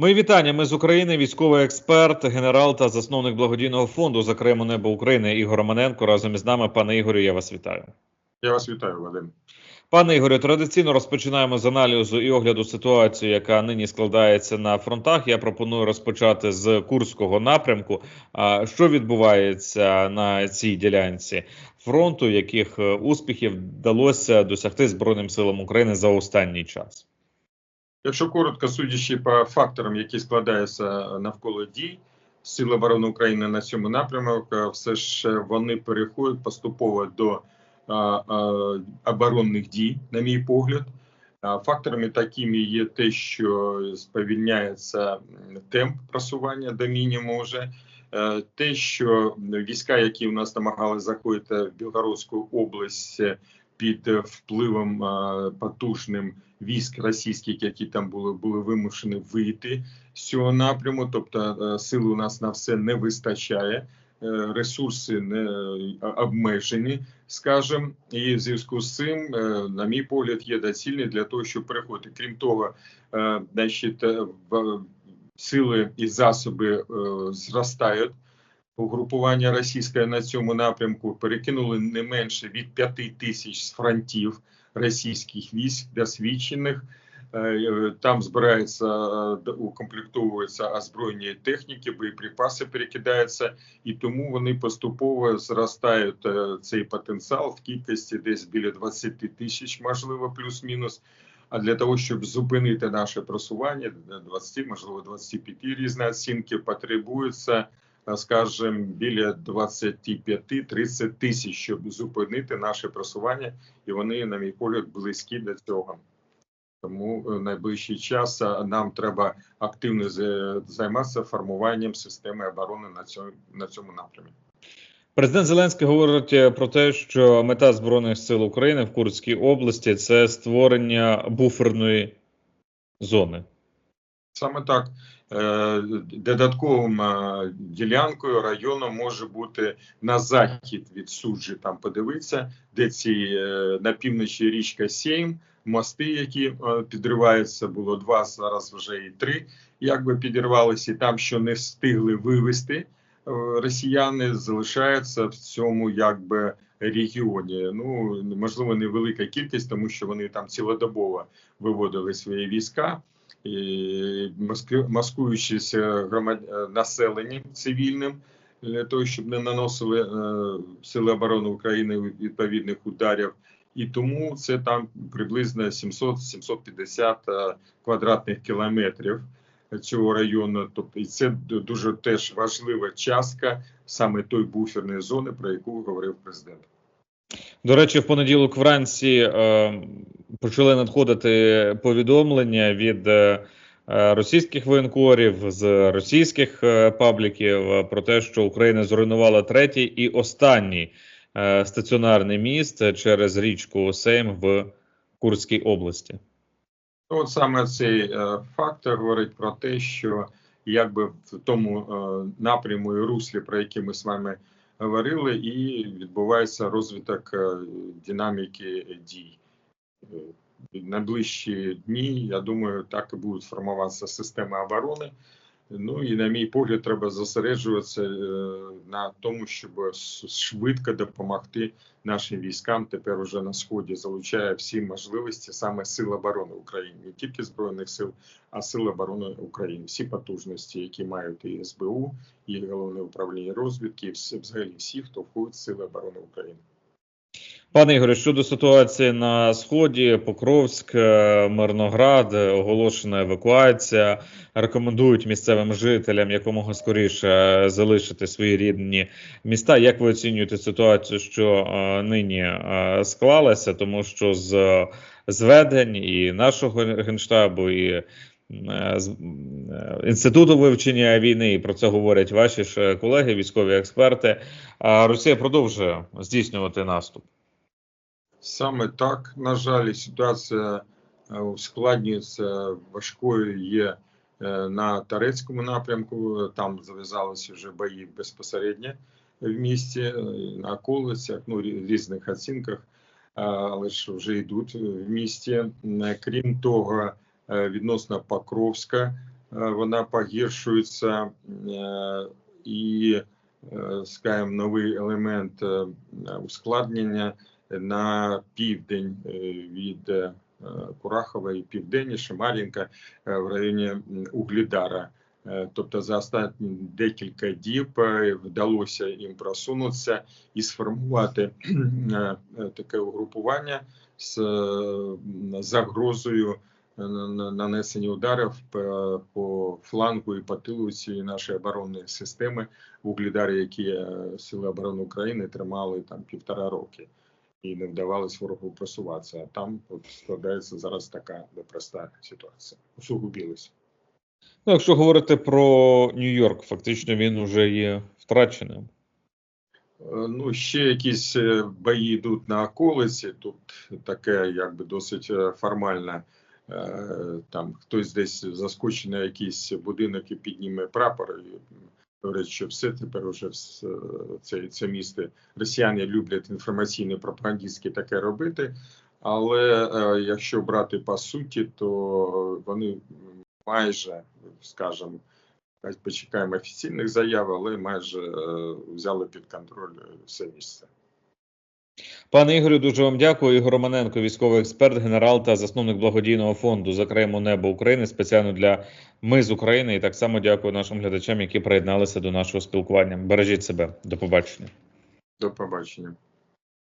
Мої вітання. Ми з України, військовий експерт, генерал та засновник благодійного фонду «Закриємо небо України Ігор Романенко. Разом із нами, пане Ігорю, я вас вітаю. Я вас вітаю, Вадим. Пане Ігорю, традиційно розпочинаємо з аналізу і огляду ситуації, яка нині складається на фронтах. Я пропоную розпочати з Курського напрямку. Що відбувається на цій ділянці фронту, яких е, успіхів вдалося досягти Збройним силам України за останній час? Якщо коротко судячи по факторам, які складаються навколо дій Сил оборони України на цьому напрямку, все ж вони переходять поступово до а, а, оборонних дій, на мій погляд. Факторами такими є те, що сповільняється темп просування до мінімуму вже. Е, Те, що війська, які у нас намагалися заходити в Білгородську область під впливом е, потужним військ російських, які там були, були вимушені вийти з цього напряму. Тобто е, сили у нас на все не вистачає, е, ресурси не е, обмежені, скажімо. І в зв'язку з цим, е, на мій погляд, є доцільні для того, щоб переходити. Крім того, е, значить, е, сили і засоби е, зростають. Угрупування російське на цьому напрямку перекинули не менше від 5 тисяч з фронтів російських військ досвідчених. Е, е, Там збирається е, укомплектовуються озброєння техніки, боєприпаси перекидаються, і тому вони поступово зростають цей потенціал в кількості десь біля 20 тисяч, можливо, плюс-мінус. А для того, щоб зупинити наше просування, 20, можливо, 25 різні оцінки, потребується, скажімо, біля 25-30 тисяч, щоб зупинити наше просування, і вони, на мій погляд, близькі до цього. Тому е, найближчий час е, нам треба активно займатися формуванням системи оборони на цьому, на цьому напрямі. Президент Зеленський говорить е, про те, що мета збройних сил України в Курській області це створення буферної зони. Саме так. Додатковим е, ділянкою району може бути на захід від суджі. Там подивитися, де ці е, на півночі річка Сейм, мости, які е, підриваються, було два, зараз вже і три, якби підірвалися. І там, що не встигли вивести е, росіяни, залишаються в цьому якби регіоні. Ну можливо, невелика кількість, тому що вони там цілодобово виводили свої війська е, громад... е, населенням цивільним для того, щоб не наносили е, сили оборони України відповідних ударів. І тому це там приблизно 700-750 е, квадратних кілометрів цього району. Тобто, і це дуже теж важлива частка саме той буферної зони, про яку говорив президент. До речі, в понеділок вранці е, почали надходити повідомлення від е, е, російських воєнкорів з російських е, пабліків е, про те, що Україна зруйнувала третій і останній е, стаціонарний міст через річку Сейм в Курській області. От саме цей е, фактор говорить про те, що якби в тому е, напряму і руслі, про який ми з вами говорили, і відбувається розвиток е, динаміки дій. Е, найближчі дні, я думаю, так і будуть формуватися системи оборони. Ну і на мій погляд, треба зосереджуватися е, на тому, щоб швидко допомогти нашим військам тепер уже на сході, залучає всі можливості саме сил оборони України, не тільки збройних сил, а сил оборони України. Всі потужності, які мають і СБУ, і головне управління розвідки, і взагалі всі, хто входить в сили оборони України. Пане Ігоре, щодо ситуації на сході, Покровськ, е, Мирноград, е, оголошена евакуація. Рекомендують місцевим жителям якомога скоріше е, залишити свої рідні міста. Як ви оцінюєте ситуацію, що нині склалася? Тому що з зведень і нашого генштабу, і з інституту вивчення війни, і про це говорять ваші ж колеги, військові експерти. Росія продовжує здійснювати наступ. Саме так, на жаль, ситуація е, ускладнюється важкою є е, на Тарецькому напрямку. Там зав'язалися вже бої безпосередньо в місті, е, на околицях, ну різних оцінках, але ж вже йдуть в місті. Крім того, відносно Покровська вона погіршується і, скажімо, новий елемент ускладнення на південь е, від е, Курахова і південніше Мар'їнка е, в районі Углідара. Тобто за останні декілька діб вдалося їм просунутися і сформувати таке угрупування з загрозою нанесення ударів по- флангу і по тилу цієї нашої оборонної системи в Углідарі, які Сили оборони України тримали там півтора роки. І не вдавалось ворогу просуватися. А там от складається зараз така непроста ситуація. Усугубілася. Ну, якщо говорити про Нью-Йорк, фактично він вже є втраченим. Е, Ну, ще якісь е, бої йдуть на околиці. Тут таке, якби досить е, формальне. Там хтось десь заскочить на якийсь будинок і підніме прапор. І говорять, що все тепер уже вс- е, це, це місто. Росіяни люблять інформаційне пропагандистське таке робити. Але е, якщо брати по суті, то вони майже, скажімо, почекаємо офіційних заяв, але майже е, взяли під контроль е, все місце. Пане Ігорю, дуже вам дякую. Ігор Романенко, військовий експерт, генерал та засновник благодійного фонду «Закриємо небо України спеціально для ми з України. І так само дякую нашим глядачам, які приєдналися до нашого спілкування. Бережіть себе. До побачення. До побачення.